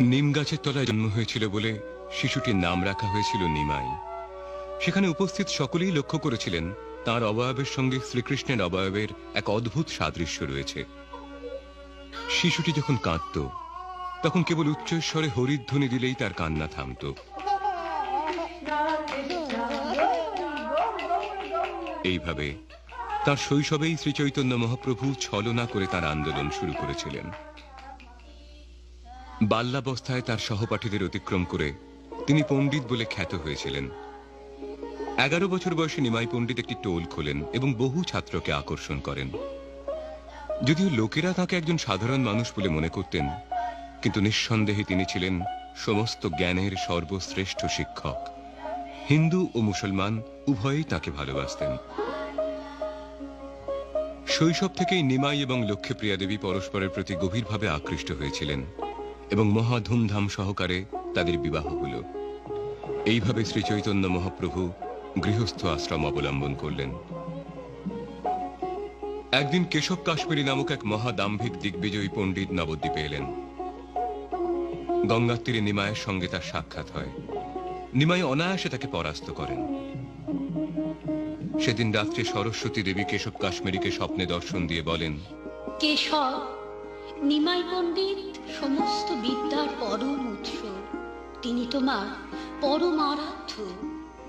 নিম গাছের তলায় জন্ম হয়েছিল বলে শিশুটির নাম রাখা হয়েছিল নিমাই। সেখানে উপস্থিত সকলেই লক্ষ্য করেছিলেন তার অবয়বের সঙ্গে শ্রীকৃষ্ণের অবয়বের এক অদ্ভুত সাদৃশ্য রয়েছে। শিশুটি যখন কাঁদত, তখন কেবল উচ্চস্বরে হরিধ্বনি দিলেই তার কান্না থামত। এইভাবে তার শৈশবেই শ্রীচৈতন্য মহাপ্রভু ছলনা করে তার আন্দোলন শুরু করেছিলেন। বাল্যাবস্থায় তার সহপাঠীদের অতিক্রম করে তিনি পণ্ডিত বলে খ্যাত হয়েছিলেন। এগারো বছর বয়সে নিমাই পণ্ডিত একটি টোল খোলেন এবং বহু ছাত্রকে আকর্ষণ করেন। যদিও লোকেরা তাকে একজন সাধারণ মানুষ বলে মনে করতেন, কিন্তু নিঃসন্দেহে তিনি ছিলেন সমস্ত জ্ঞানের সর্বশ্রেষ্ঠ শিক্ষক। হিন্দু ও মুসলমান উভয়েই তাকে ভালোবাসতেন। শৈশব থেকেই নিমাই এবং লক্ষ্মীপ্রিয়া দেবী পরস্পরের প্রতি গভীরভাবে আকৃষ্ট হয়েছিলেন। এবং মহা ধুমধাম সহকারে তাদের বিবাহ হল। এইভাবে শ্রী চৈতন্য মহাপ্রভু গৃহস্থ আশ্রম অবলম্বন করলেন। একদিন কেশব কাশ্মীরি নামক এক মহাদাম্ভিক দিগ্বিজয়ী পণ্ডিত নবদ্বীপে এলেন। গঙ্গার তীরে নিমায়ের সঙ্গে তার সাক্ষাৎ হয়। নিমাই অনায়াসে তাকে পরাস্ত করেন। সেদিন রাত্রে সরস্বতী দেবী কেশব কাশ্মীরিকে স্বপ্নে দর্শন দিয়ে বলেন, কেশব নিমাই পণ্ডিত, সমস্ত বিদ্যার পরম উৎস। তিনি তোমার পরম আরাধ্য,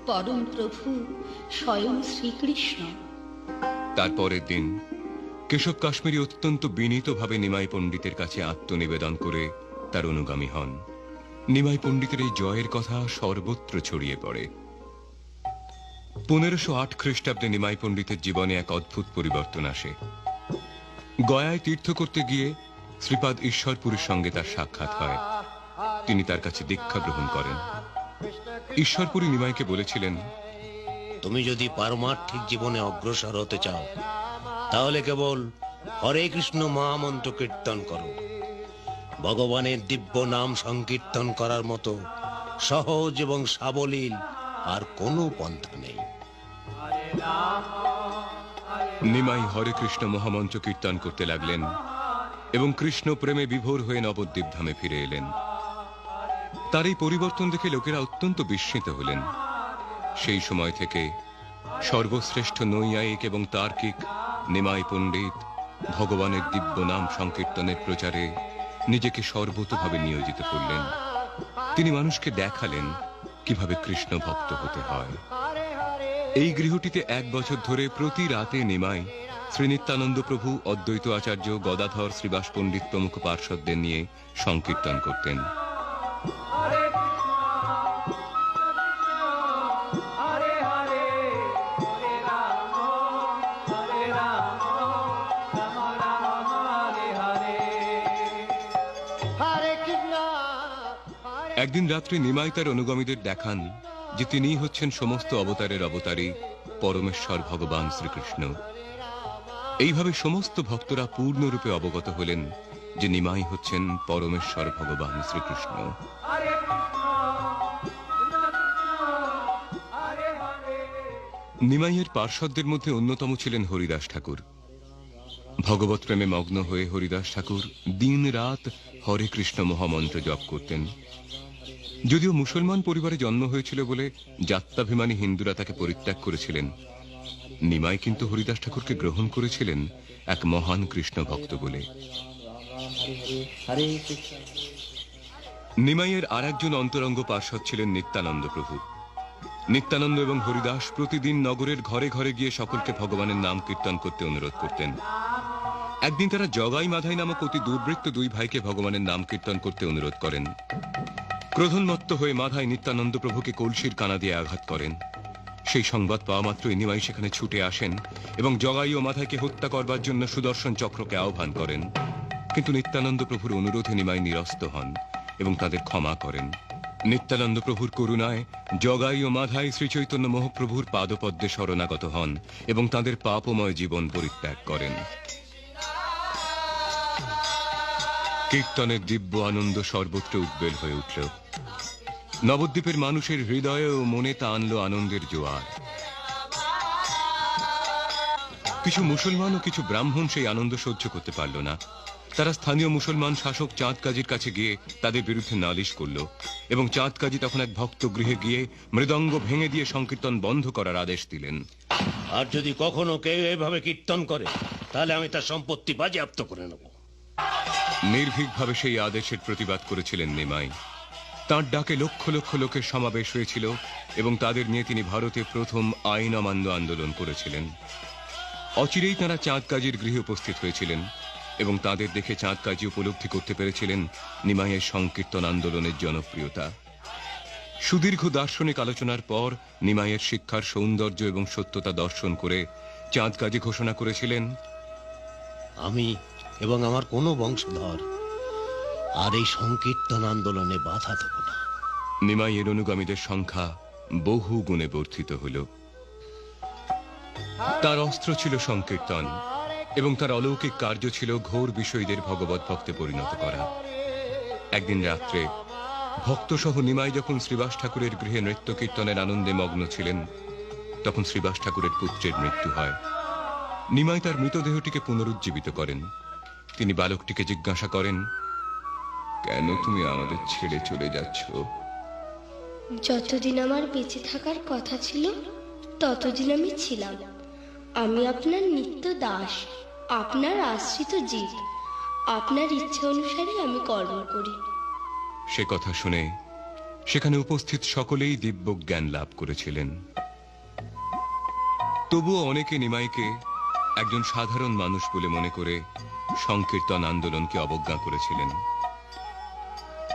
পরম প্রভু, স্বয়ং শ্রীকৃষ্ণ। তারপরের দিন কেশব কাশ্মীরি অত্যন্ত বিনীতভাবে নিমাই পণ্ডিতের কাছে আত্মনিবেদন করে তার অনুগামী হন। নিমাই পণ্ডিতের এই জয়ের কথা সর্বত্র ছড়িয়ে পড়ে। পনেরোশো আট খ্রিস্টাব্দে নিমাই পণ্ডিতের জীবনে এক অদ্ভুত পরিবর্তন আসে। গয়ায় তীর্থ করতে গিয়ে শ্রীপাদ ঈশ্বরপুরের সঙ্গে তার সাক্ষাৎ হয়। তিনি তার কাছে দীক্ষা গ্রহণ করেন। ঈশ্বরপুরী নিমাইকে বলেছিলেন তুমি যদি পারমার্থিক জীবনে অগ্রসর হতে চাও তাহলে কেবল হরে কৃষ্ণ মহামন্ত্র কীর্তন করো। ভগবানের দিব্য নাম সংকীর্তন করার মতো সহজ এবং সাবলীল আর কোনো পন্থা নেই। নিমাই হরে কৃষ্ণ মহামন্ত্র কীর্তন করতে লাগলেন। এবং কৃষ্ণ প্রেমে বিভোর হয়ে নবদ্বীপ ধামে ফিরে এলেন। তার এই পরিবর্তন দেখে লোকেরা অত্যন্ত বিস্মিত হলেন। সেই সময় থেকে সর্বশ্রেষ্ঠ নৈয়ায়িক এবং তার্কিক নিমাই পণ্ডিত ভগবানের দিব্য নাম সংকীর্তনের প্রচারে নিজেকে সর্বতভাবে নিয়োজিত করলেন। তিনি মানুষকে দেখালেন কীভাবে কৃষ্ণ ভক্ত হতে হয়। এই গৃহটিতে এক বছর ধরে প্রতি রাতে নিমাই শ্রীনিত্যানন্দ প্রভু, অদ্বৈত আচার্য গদাধর শ্রীবাস পণ্ডিত প্রমুখ পার্শ্বদের নিয়ে সংকীর্তন করতেন। একদিন রাত্রে নিমাই তার অনুগামীদের দেখান যে তিনিই হচ্ছেন সমস্ত অবতারের অবতারী, পরমেশ্বর ভগবান শ্রীকৃষ্ণ। এইভাবে সমস্ত ভক্তরা পূর্ণরূপে অবগত হলেন যে নিমাই হচ্ছেন পরমেশ্বর ভগবান শ্রীকৃষ্ণ। নিমাইয়ের পার্শ্বদের মধ্যে অন্যতম ছিলেন হরিদাস ঠাকুর। ভগবত প্রেমে মগ্ন হয়ে হরিদাস ঠাকুর দিন রাত হরে কৃষ্ণ মহামন্ত্র জপ করতেন। যদিও মুসলমান পরিবারে জন্ম হয়েছিল বলে জাত্যাভিমানী হিন্দুরা তাকে পরিত্যাগ করেছিলেন। নিমাই কিন্তু হরিদাস ঠাকুরকে গ্রহণ করেছিলেন এক মহান কৃষ্ণ ভক্ত বলে। নিমাইয়ের আর একজন অন্তরঙ্গ পার্শ্বদ ছিলেন নিত্যানন্দ প্রভু। নিত্যানন্দ এবং হরিদাস প্রতিদিন নগরের ঘরে ঘরে গিয়ে সকলকে ভগবানের নাম কীর্তন করতে অনুরোধ করতেন। একদিন তারা জগাই মাধাই নামক অতি দুর্বৃত্ত দুই ভাইকে ভগবানের নাম কীর্তন করতে অনুরোধ করেন। ক্রোধন্মত্ত হয়ে মাধাই নিত্যানন্দ প্রভুকে কলসির কানা দিয়ে আঘাত করেন। সেই সংবাদ পাওয়া মাত্র নিমাই সেখানে ছুটে আসেন এবং জগাই ও মাধাইকে হত্যা করবার জন্য সুদর্শন চক্রকে আহ্বান করেন। কিন্তু নিত্যানন্দ প্রভুর অনুরোধে নিমাই নিরস্ত হন এবং তাদের ক্ষমা করেন। নিত্যানন্দ প্রভুর করুণায় জগাই ও মাধাই শ্রীচৈতন্য মহাপ্রভুর পাদপদ্মে শরণাগত হন এবং তাদের পাপময় জীবন পরিত্যাগ করেন। কীর্তনের দিব্য আনন্দ সর্বত্র উদ্বেল হয়ে উঠল। নবদ্বীপের মানুষের হৃদয়ে ও মনে তা আনলো আনন্দের জোয়ার। কিছু মুসলমান ও কিছু ব্রাহ্মণ সেই আনন্দ সহ্য করতে পারল না। তারা স্থানীয় মুসলমান শাসক চাঁদ কাজীর কাছে গিয়ে তাদের বিরুদ্ধে নালিশ করল এবং চাঁদ কাজী তখন এক ভক্ত গৃহে গিয়ে মৃদঙ্গ ভেঙে দিয়ে সংকীর্তন বন্ধ করার আদেশ দিলেন। আর যদি কখনো কেউ এভাবে কীর্তন করে তাহলে আমি তার সম্পত্তি বাজেয়াপ্ত করে নেব। নির্ভীকভাবে সেই আদেশের প্রতিবাদ করেছিলেন নিমাই। তাঁর ডাকে লক্ষ লক্ষ লোকের সমাবেশ হয়েছিল এবং তাদের নিয়ে তিনি ভারতে প্রথম আইন অমান্য আন্দোলন করেছিলেন। অচিরেই তাঁরা চাঁদ কাজীর গৃহে উপস্থিত হয়েছিলেন এবং তাদের দেখে চাঁদ কাজী উপলব্ধি করতে পেরেছিলেন নিমাইয়ের সংকীর্তন আন্দোলনের জনপ্রিয়তা। সুদীর্ঘ দার্শনিক আলোচনার পর নিমাইয়ের শিক্ষার সৌন্দর্য এবং সত্যতা দর্শন করে চাঁদ কাজী ঘোষণা করেছিলেন, আমি এবং আমার কোনো বংশধর আর এই সংকীর্তন আন্দোলনে বাধা দেব না। নিমাইয়ের অনুগামীদের সংখ্যা বহু গুণে বর্ধিত হল। তার অস্ত্র ছিল সংকীর্তন এবং তার অলৌকিক কার্য ছিল ঘোর বিষয়ীদের ভগবত ভক্তে পরিণত করা। একদিন রাত্রে ভক্তসহ নিমাই যখন শ্রীবাস ঠাকুরের গৃহে নৃত্য কীর্তনের আনন্দে মগ্ন ছিলেন, তখন শ্রীবাস ঠাকুরের পুত্রের মৃত্যু হয়। নিমাই তার মৃতদেহটিকে পুনরুজ্জীবিত করেন। তিনি বালকটিকে জিজ্ঞাসা করেন কেন তুমি আমাদের ছেড়ে চলে যাচ্ছ? যতদিন আমার বেঁচে থাকার কথা ছিল ততদিন আমি ছিলাম। আমি আপনার নিত্য দাস আপনার আশ্রিত জীব। আপনার ইচ্ছা অনুসারে আমি কর্ম করি। সে কথা শুনে সেখানে উপস্থিত সকলেই দিব্য জ্ঞান লাভ করেছিলেন। তবুও অনেকে নিমাইকে একজন সাধারণ মানুষ বলে মনে করে সংকীর্তন আন্দোলনকে অবজ্ঞা করেছিলেন।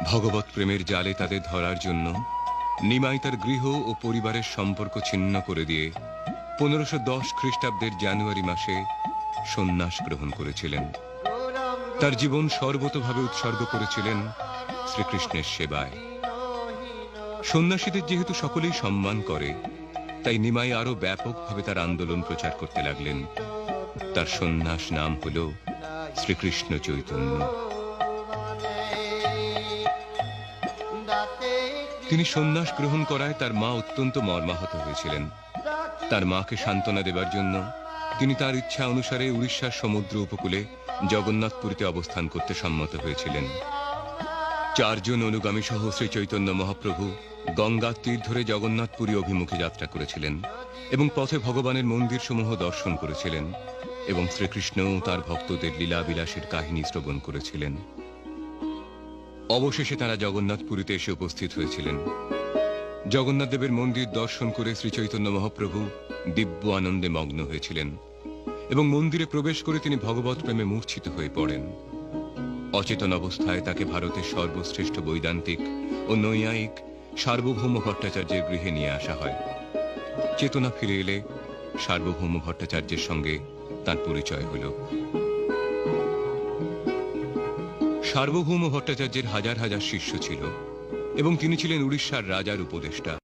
ভগবত প্রেমের জালে তাদের ধরার জন্য নিমাই তার গৃহ ও পরিবারের সম্পর্ক ছিন্ন করে দিয়ে পনেরোশো দশ খ্রিস্টাব্দের জানুয়ারি মাসে সন্ন্যাস গ্রহণ করেছিলেন। তার জীবন সর্বতভাবে উৎসর্গ করেছিলেন শ্রীকৃষ্ণের সেবায়। সন্ন্যাসীদের যেহেতু সকলেই সম্মান করে, তাই নিমাই আরও ব্যাপকভাবে তার আন্দোলন প্রচার করতে লাগলেন। তার সন্ন্যাস নাম হল শ্রীকৃষ্ণ চৈতন্য। তিনি সন্ন্যাস গ্রহণ করায় তার মা অত্যন্ত মর্মাহত হয়েছিলেন। তার মাকে সান্ত্বনা দেবার জন্য তিনি তার ইচ্ছা অনুসারে উড়িষ্যার সমুদ্র উপকূলে জগন্নাথপুরীতে অবস্থান করতে সম্মত হয়েছিলেন। চারজন অনুগামী সহ শ্রী চৈতন্য মহাপ্রভু গঙ্গা তীর ধরে জগন্নাথপুরী অভিমুখে যাত্রা করেছিলেন এবং পথে ভগবানের মন্দির সমূহ দর্শন করেছিলেন এবং শ্রীকৃষ্ণও তার ভক্তদের লীলা বিলাসের কাহিনী শ্রবণ করেছিলেন। অবশেষে তারা জগন্নাথপুরীতে এসে উপস্থিত হয়েছিলেন। জগন্নাথ দেবের মন্দির দর্শন করে শ্রী চৈতন্য মহাপ্রভু দিব্য আনন্দে মগ্ন হয়েছিলেন এবং মন্দিরে প্রবেশ করে তিনি ভগবত প্রেমে মূর্ছিত হয়ে পড়েন। অচেতন অবস্থায় তাকে ভারতের সর্বশ্রেষ্ঠ বৈদান্তিক ও নৈয়ায়িক সার্বভৌম ভট্টাচার্যের গৃহে নিয়ে আসা হয়। চেতনা ফিরে এলে সার্বভৌম ভট্টাচার্যের সঙ্গে তার পরিচয় হল। সার্বভৌম ভট্টাচার্যের হাজার হাজার শিষ্য ছিল এবং তিনি ছিলেন উড়িষ্যার রাজার উপদেষ্টা।